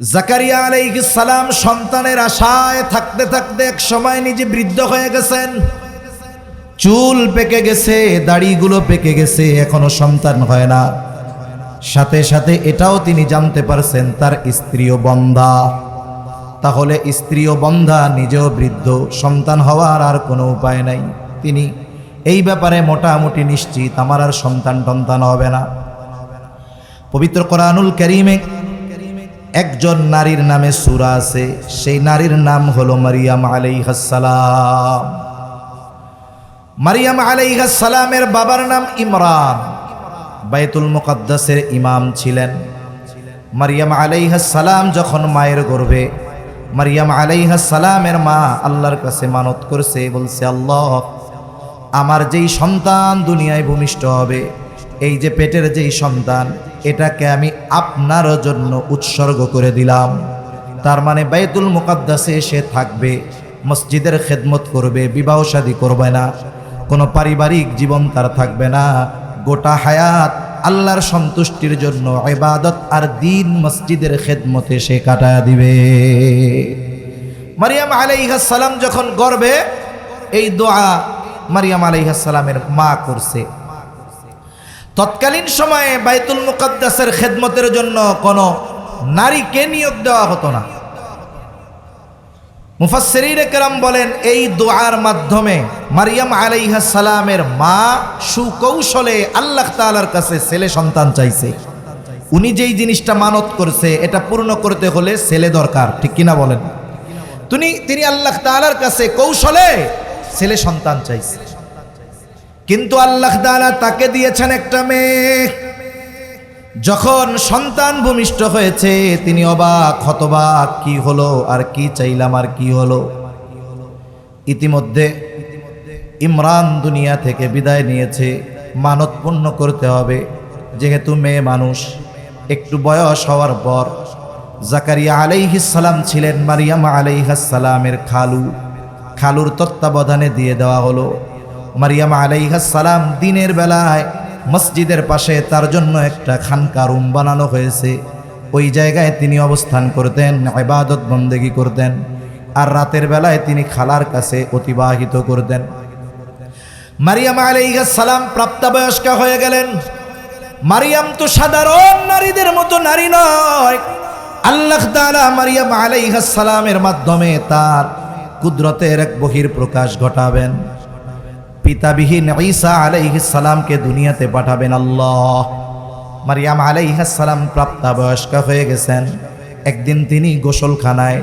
জাকারিয়া আলাইহিস সালাম সন্তানের আশায় থাকতে থাকতে এক সময় নিজে বৃদ্ধ হয়ে গেছেন। চুল পেকে গেছে, দাড়িগুলো পেকে গেছে, এখনও সন্তান হয় না। সাথে সাথে এটাও তিনি জানতে পারছেন, তার স্ত্রীও বন্ধা। তাহলে স্ত্রীও বন্ধা, নিজেও বৃদ্ধ, সন্তান হওয়ার আর কোনো উপায় নাই। তিনি, এই ব্যাপারে মোটামুটি নিশ্চিত, আমার আর সন্তান টন্তান হবে না। পবিত্র কোরআনুল করিমে একজন নারীর নামে সুরা আছে, সেই নারীর নাম হলো মারিয়াম আলাইহাসালাম মারিয়াম আলাইহাসালামের বাবার নাম ইমরান। বাইতুল মুকদ্দাসের ইমাম ছিলেন। মারিয়াম আলাইহাসালাম যখন মায়ের গর্ভে, মারিয়াম আলাইহাসালামের মা আল্লাহর কাছে মানত করছে, বলছে, আল্লাহ, আমার যেই সন্তান দুনিয়ায় ভূমিষ্ঠ হবে, এই যে পেটের যেই সন্তান এটাকে আমি আপনার জন্য উৎসর্গ করে দিলাম। তার মানে বাইতুল মুকাদ্দাসে সে থাকবে, মসজিদের খেদমত করবে, বিবাহ শাদী করবে না। কোনো পারিবারিক জীবন তার থাকবে না। গোটা হায়াত আল্লাহর সন্তুষ্টির জন্য ইবাদত আর দিন মসজিদের খেদমতে সে কাটায় দিবে। মারিয়াম আলাইহাস সালাম যখন গর্বে, এই দোয়া মারিয়াম আলাইহাস সালামের মা করছে। তৎকালীন সময়ে বাইতুল মুকাদ্দাসের খেদমতের জন্য কোনো নারীকে নিয়োগ দেওয়া হতো না। মুফাসসিরিন কেরাম বলেন, এই দোয়ার মাধ্যমে মারিয়াম আলাইহা সালামের মা সুকৌশলে আল্লাহ তাআলার কাছে ছেলে সন্তান চাইছে। উনি যেই জিনিসটা মানত করছে, এটা পূর্ণ করতে হলে ছেলে দরকার, ঠিক কিনা বলেন? তিনি তিনি আল্লাহ তাআলার কাছে কৌশলে ছেলে সন্তান চাইছে। কিন্তু আল্লাহ তাআলা তাকে দিয়েছেন একটা মেয়ে। যখন সন্তান ভূমিষ্ঠ হয়েছে, তিনি অবাক, হতবাক, কি হলো, আর কি চাইলাম, আর কি হলো? ইতিমধ্যে ইমরান দুনিয়া থেকে বিদায় নিয়েছে। মানত পূর্ণ করতে হবে। যেহেতু মেয়ে মানুষ, একটু বয়স হওয়ার পর জাকারিয়া আলাইহিস সালাম ছিলেন মারিয়াম আলাইহাস সালামের খালু। খালুর তত্ত্বাবধানে দিয়ে দেওয়া হলো। মারিয়াম সালাম দিনের বেলায় মসজিদের পাশে তার জন্য একটা খানকা রুম বানানো হয়েছে। ওই জায়গায় তিনি অবস্থান করতেন, ইবাদত বন্দেগী করতেন, আর রাতের বেলায় তিনি খালার কাছে অতিবাহিত করতেন। মারিয়াম সালাম প্রাপ্তবয়স্কা হয়ে গেলেন। মারিয়াম তো সাধারণ নারীদের মতো নারী নয়। আল্লাহ তাআলা মারিয়াম সালামের মাধ্যমে তার কুদরতের এক বহির প্রকাশ ঘটাবেন। পিতাবিহীন ঈসা সালামকে দুনিয়াতে পাঠাবেন আল্লাহ। মারিয়াম আলাইহিস সালাম প্রাপ্তবয়স্কা হয়ে গেছেন। একদিন তিনি গোসলখানায়।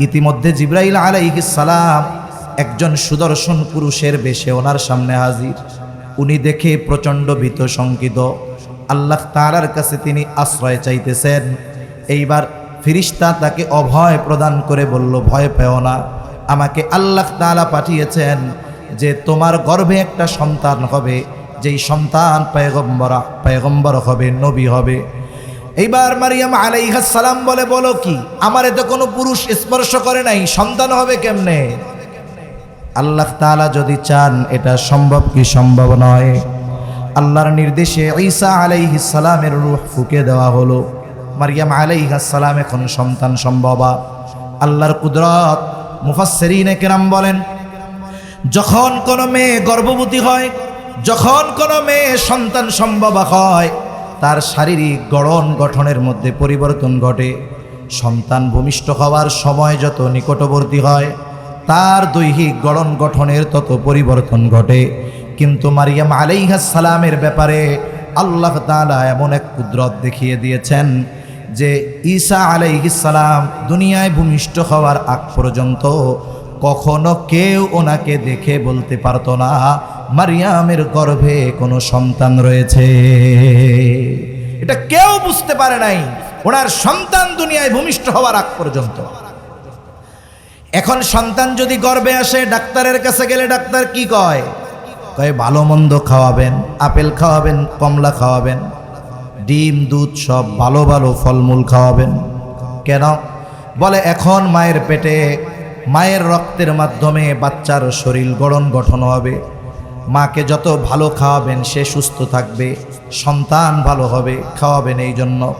ইতিমধ্যে জিব্রাইল সালাম একজন সুদর্শন পুরুষের বেশে ওনার সামনে হাজির। উনি দেখে প্রচণ্ড ভীত, শঙ্কিত। আল্লাহ তাআলার কাছে তিনি আশ্রয় চাইতেছেন। এইবার ফিরিস্তা তাকে অভয় প্রদান করে বলল, ভয় পেও না। আমাকে আল্লাহ তাআলা পাঠিয়েছেন যে তোমার গর্ভে একটা সন্তান হবে, যেই সন্তান পেগম্বরা পেগম্বর হবে, নবী হবে। এইবার মারিয়াম সালাম বলে, বলো কি, আমার এতে কোনো পুরুষ স্পর্শ করে নাই, সন্তান হবে কেমনে? আল্লাহ তাআলা যদি চান, এটা সম্ভব কি সম্ভব নয়? আল্লাহর নির্দেশে ঈসা সালামের রূহ ফুকে দেওয়া হলো। মারিয়াম সালাম এখন সন্তান সম্ভবা। আল্লাহর কুদরত মুফাসসিরিনে কেরাম বলেন যখন কোনো মেয়ে গর্ভবতী হয়, যখন কোনো মেয়ে সন্তান সম্ভব হয়, তার শারীরিক গড়ন গঠনের মধ্যে পরিবর্তন ঘটে। সন্তান ভূমিষ্ঠ হওয়ার সময় যত নিকটবর্তী হয়, তার দৈহিক গড়ন গঠনের তত পরিবর্তন ঘটে। কিন্তু মারিয়াম সালামের ব্যাপারে আল্লাহ তাআলা এমন এক কুদরত দেখিয়ে দিয়েছেন যে ঈসা সালাম দুনিয়ায় ভূমিষ্ঠ হওয়ার আগ পর্যন্ত কখনো কেউ ওনাকে দেখে বলতে পারতো না, মারিয়ামের গর্ভে কোনো সন্তান রয়েছে। এটা কেউ বুঝতে পারে নাই, ওনার সন্তান দুনিয়ায় ভূমিষ্ঠ হওয়ার আগ পর্যন্ত। এখন সন্তান যদি গর্ভে আসে, ডাক্তারের কাছে গেলে ডাক্তার কি কয়? কয়, ভালো মন্দ খাওয়াবেন, আপেল খাওয়াবেন, কমলা খাওয়াবেন, ডিম, দুধ সব ভালো ভালো ফলমূল খাওয়াবেন। কেন? বলে, এখন মায়ের পেটে মায়ের রক্তের মাধ্যমে বাচ্চার শরীর গড়ন গঠন হবে। মাকে যত ভালো খাওয়াবেন, সে সুস্থ থাকবে, সন্তান ভালো হবে, খাওয়াবেন এই জন্য।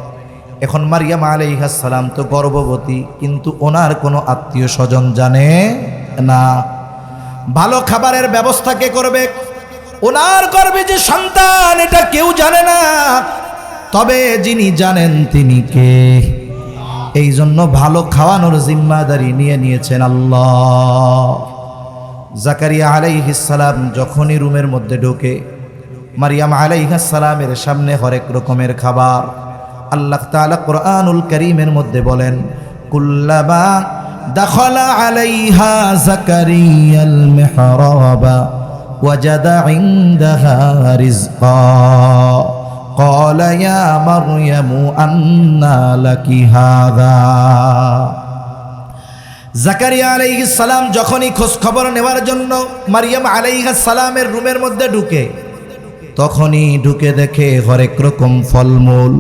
এখন মারিয়াম আলাইহাসালাম তো গর্ভবতী, কিন্তু ওনার কোনো আত্মীয় স্বজন জানে না। ভালো খাবারের ব্যবস্থা কে করবে? ওনার গর্বে যে সন্তান, এটা কেউ জানে না। তবে যিনি জানেন তিনি কে? এই জন্য ভালো খাওয়ানোর জিম্মাদারি নিয়ে নিয়েছেন আল্লাহ। জাকারিয়া আলাইহিসালাম যখনই রুমের মধ্যে ঢোকে, মারিয়াম আলাইহাসালামের সামনে হরেক রকমের খাবার। আল্লাহ তাআলা কোরআনুল করিমের মধ্যে বলেন কুল্লাবা দখলা আলাইহা জাকারিয়াল মেহরাবা, ওয়াজাদা ইনদাহা রিজকা। قال يا مريم أنى لك هذا জাকারিয়া আলাইহিস সালাম যখনই খোঁজ খবর নেওয়ার জন্য মারিয়াম আলাইহিস সালামের রুমের মধ্যে ঢুকে তখনই ঢুকে দেখে হরেক রকম ফলমূল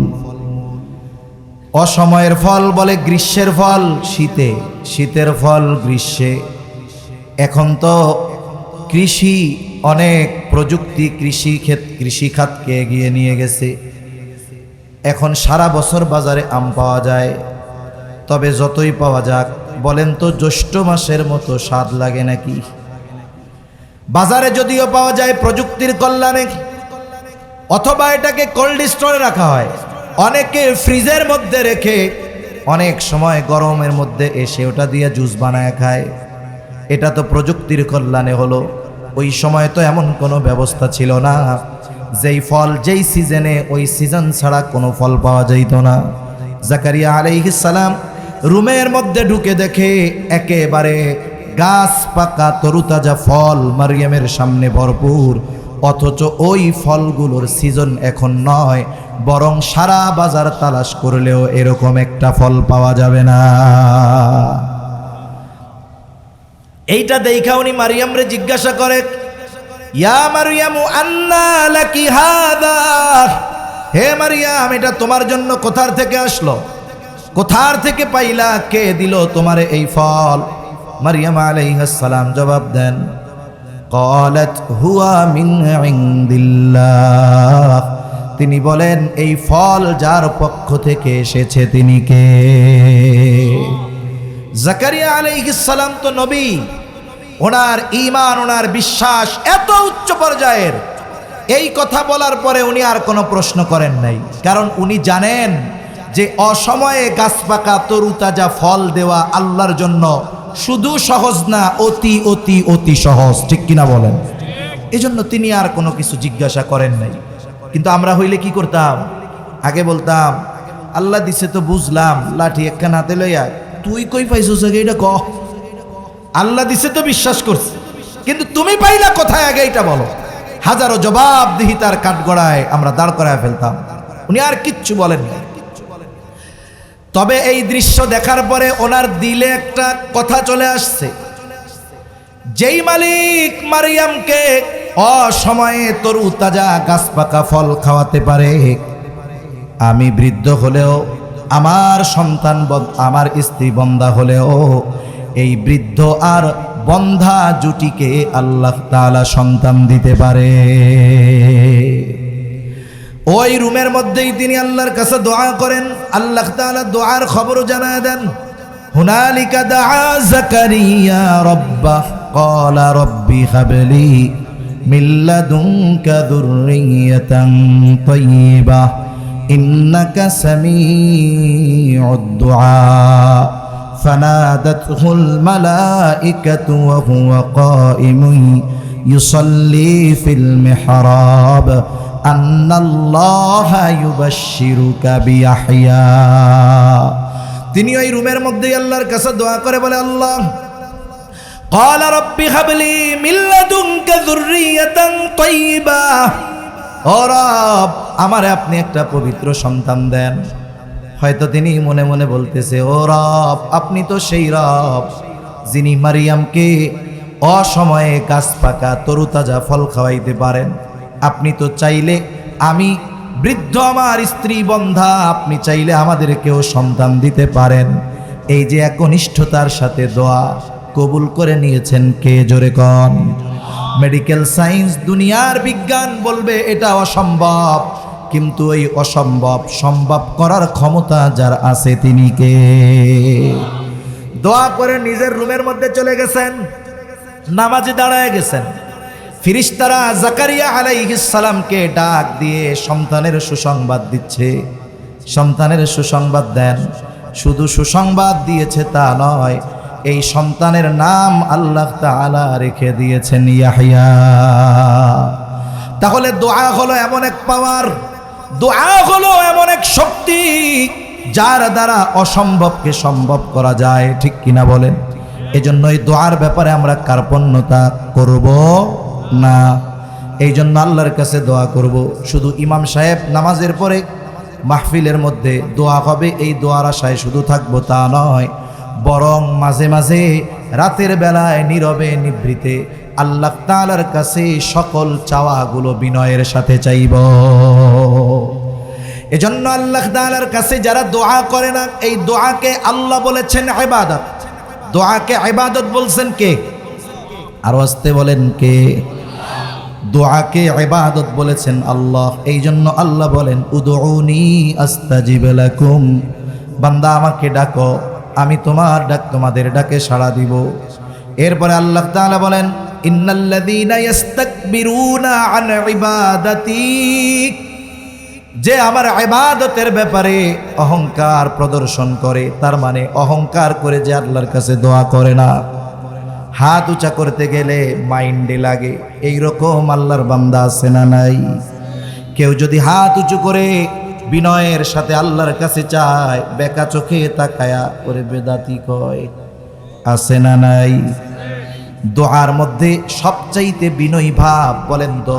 অসময়ের ফল বলে গ্রীষ্মের ফল শীতে শীতের ফল গ্রীষ্মে এখন তো কৃষি অনেক প্রযুক্তি কৃষি ক্ষেত, কৃষি খাতকে এগিয়ে নিয়ে গেছে। এখন সারা বছর বাজারে আম পাওয়া যায়। তবে যতই পাওয়া যাক, বলেন তো জ্যৈষ্ঠ মাসের মতো স্বাদ লাগে নাকি? বাজারে যদিও পাওয়া যায় প্রযুক্তির কল্যাণে, অথবা এটাকে কোল্ড স্টোরে রাখা হয়। অনেকে ফ্রিজের মধ্যে রেখে অনেক সময় গরমের মধ্যে এসে ওটা দিয়ে জুস বানায় খায়। এটা তো প্রযুক্তির কল্যাণে হলো। ওই সময় তো এমন কোনো ব্যবস্থা ছিল না। যেই ফল, যেই সিজনে ওই সিজন ছাড়া কোনো ফল পাওয়া যাইত না। জাকারিয়া আলাইহিস সালাম রুমের মধ্যে ঢুকে দেখে একেবারে গাছ পাকা তরুতাজা ফল মারিয়ামের সামনে ভরপুর। অথচ ওই ফলগুলোর সিজন এখন নয়, বরং সারা বাজার তালাশ করলেও এরকম একটা ফল পাওয়া যাবে না। এইটা দেখা উনি মারিয়ামরে জিজ্ঞাসা করে, ইয়া মারিয়ামু আন্না লাকি হাদার হে মারিয়াম, এটা তোমার জন্য কোথার থেকে আসলো? কোথার থেকে পাইলা? কে দিল তোমার এই ফল? মারিয়াম সালাম জবাব দেন, কলাত হুয়া মিন ইন্দিল্লাহ। তিনি বলেন, এই ফল যার পক্ষ থেকে এসেছে তিনি কে? জাকারিয়া আলাইহিস সালাম তো নবী ওনার ঈমান, ওনার বিশ্বাস এত উচ্চ পর্যায়ের। এই কথা বলার পরে উনি আর কোনো প্রশ্ন করেন নাই। কারণ উনি জানেন যে অসময়ে গাছ পাকা তরু তাজা ফল দেওয়া আল্লাহর জন্য শুধু সহজ না, অতি অতি অতি সহজ। ঠিক কিনা বলেন? এজন্য তিনি আর কোনো কিছু জিজ্ঞাসা করেন নাই। কিন্তু আমরা হইলে কি করতাম? আগে বলতাম, আল্লাহ দিছে তো বুঝলাম, লাঠি একখান হাতে লইয়া, তুই কই পাইছিস আগে? এটা কহ। আল্লাহ দিছে তো বিশ্বাস করছে। কিন্তু তুমি পাইলা কোথায় আগে এটা বলো। হাজারো জবাব দিহি তার কাঠগড়ায় আমরা দাঁড় করায় ফেলতাম। উনি আর কিচ্ছু বলেন তবে এই দৃশ্য দেখার পরে ওনার দিলে একটা কথা চলে আসছে। যেই মালিক মারিয়ামকে অসময়ে তরু তাজা গাছ পাকা ফল খাওয়াতে পারে, আমি বৃদ্ধ হলেও, আমার সন্তান আমার স্ত্রী বন্ধা হলেও এই বৃদ্ধ আর বন্ধা জুটিকে আল্লাহ তালা সন্তান দিতে পারে। ওই রুমের মধ্যেই তিনি আল্লাহর কাছে দোয়া করেন। আল্লাহ তালা দোয়ার খবরও জানা দেন। হুনালিকা দা জাকারিয়া রব্বা কলা রব্বি হাবলি মিল্লাদুঙ্কা দুর্রিয়াতাং তৈবা ইন্নাকা সামিউদ দুআ فنادته الملائكة وهو قائم يصلي في المحراب أن الله يبشرك بيحيى তিনি ওই রুমের মধ্যেই আল্লাহর কাছে দোয়া করে বলে আল্লাহ قال رب هب لي من لدنك ذرية طيبة ও রব আমারে আপনি একটা পবিত্র সন্তান দেন হয়তো তিনি মনে মনে বলতেছে, ও রব, আপনি তো সেই রব যিনি মারিয়ামকে অসময়ে গাছ পাকা তরুতাজা ফল খাওয়াইতে পারেন। আপনি তো চাইলে আমি বৃদ্ধ আমার স্ত্রী বন্ধা, আপনি চাইলে আমাদেরকেও সন্তান দিতে পারেন। এই যে একনিষ্ঠতার সাথে দোয়া কবুল করে নিয়েছেন কে জোরে কন? মেডিকেল সায়েন্স দুনিয়ার বিজ্ঞান বলবে, এটা অসম্ভব। কিন্তু এই অসম্ভব, সম্ভব করার ক্ষমতা যার আছে তিনি কে? দোয়া করে নিজের রুমের মধ্যে চলে গেছেন, নামাজে দাঁড়ায় গেছেন। ফিরিস্তারা জাকারিয়া সালামকে ডাক দিয়ে সন্তানের সুসংবাদ দিচ্ছে। সন্তানের সুসংবাদ দেন, শুধু সুসংবাদ দিয়েছে তা নয়, এই সন্তানের নাম আল্লাহ তাআলা রেখে দিয়েছেন ইয়াহিয়া। তাহলে দোয়া হলো এমন এক পাওয়ার দোয়া হলো এমন এক শক্তি যার দ্বারা অসম্ভবকে সম্ভব করা যায়, ঠিক কিনা বলেন? এজন্য এই দোয়ার ব্যাপারে আমরা কার্পণ্যতা করব না। এই জন্য আল্লাহর কাছে দোয়া করব। শুধু ইমাম সাহেব নামাজের পরে মাহফিলের মধ্যে দোয়া হবে, এই দোয়ার আশায় শুধু থাকব তা নয়, বরং মাঝে মাঝে রাতের বেলায় নীরবে নিভৃতে আল্লাহ তালার কাছে সকল চাওয়াগুলো বিনয়ের সাথে চাইব। এজন্য আল্লাহ তালার কাছে যারা দোয়া করে না, এই দোয়াকে আল্লাহ বলেছেন ইবাদত। দোয়াকে ইবাদত বলছেন কে? আর আসতে বলেন কে? দোয়াকে ইবাদত বলেছেন আল্লাহ। এই জন্য আল্লাহ বলেন, উদউনি আস্তাজিব লাকুম। বান্দা আমাকে ডাকো, আমি তোমার ডাক তোমাদের ডাকে সাড়া দিব। এরপরে আল্লাহ তাআলা বলেন, ইন্নাল্লাযীনা ইস্তাকবিরুনা আন ইবাদাতি। যে আমার ইবাদতের ব্যাপারে অহংকার প্রদর্শন করে, তার মানে অহংকার করে যে আল্লাহর কাছে দোয়া করে না। হাত উঁচা করতে গেলে মাইন্ডে লাগে এই রকম আল্লাহর বান্দা আছে না নাই? কেউ যদি হাত উঁচু করে বিনয়ের সাথে আল্লাহর কাছে চায়, বেকা চোখে তাকায়া করে বেদাতি কয়, আছে না নাই? দোয়ার মধ্যে সবচাইতে বিনয়ী ভাব বলেন তো,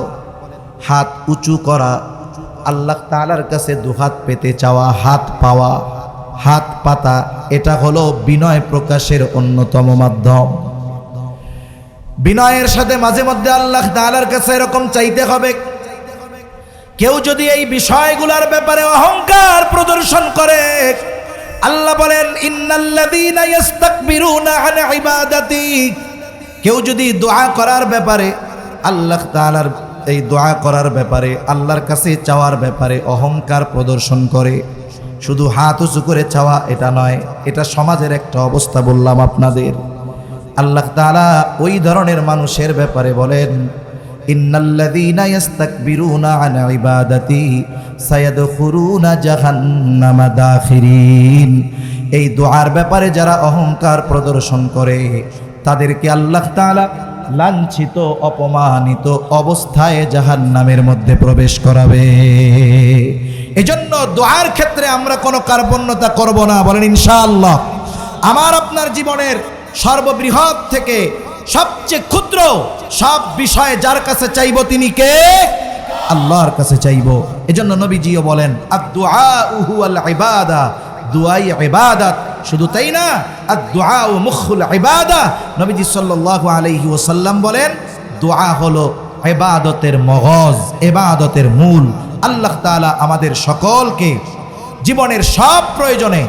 হাত উঁচু করা আল্লাহ তালার কাছে দুহাত পেতে চাওয়া, হাত পাওয়া, হাত পাতা, এটা হলো বিনয় প্রকাশের অন্যতম মাধ্যম। বিনয়ের সাথে মাঝে মধ্যে আল্লাহ তালার কাছে এরকম চাইতে হবে। কেউ যদি এই বিষয়গুলোর ব্যাপারে অহংকার প্রদর্শন করে, আল্লাহ বলেন কেউ যদি দোয়া করার ব্যাপারে আল্লাহ তাআলার এই দোয়া করার ব্যাপারে, আল্লাহর কাছে চাওয়ার ব্যাপারে অহংকার প্রদর্শন করে। শুধু হাত উঁচু করে চাওয়া এটা নয়, এটা সমাজের একটা অবস্থা বললাম আপনাদের। আল্লাহ তাআলা ওই ধরনের মানুষের ব্যাপারে বলেন জাহান্নামা এই দোয়ার ব্যাপারে যারা অহংকার প্রদর্শন করে, তাদেরকে আল্লাহ তাআলা লাঞ্ছিত, অপমানিত অবস্থায় জাহান্নামের মধ্যে প্রবেশ করাবে। এজন্য দোয়ার ক্ষেত্রে আমরা কোনো কার্পণ্যতা করব না। বলেন, ইনশাআল্লাহ। আমার আপনার জীবনের সর্ববৃহৎ থেকে সবচেয়ে ক্ষুদ্র সব বিষয়ে যার কাছে চাইব তিনি কে? আল্লাহর কাছে চাইব। এজন্য নবীজিও বলেন, আদ-দুআউ আল ইবাদা, দুআই ইবাদত। শুধু তাই না আর দোয়া ও মুখুল ইবাদা, নবীজি সাল্লাল্লাহু আলাইহি ওসাল্লাম বলেন দোয়া হলো এবাদতের মগজ এবাদতের মূল। আল্লাহ তাআলা আমাদের সকলকে জীবনের সব প্রয়োজনে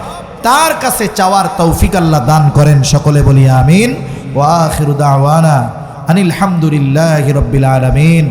তার কাছে চাওয়ার তৌফিক আল্লাহ দান করেন, সকলে বলি আমিন। ওয়া আখিরু দাওয়ানা আনিল হামদুলিল্লাহি রাব্বিল আলামিন।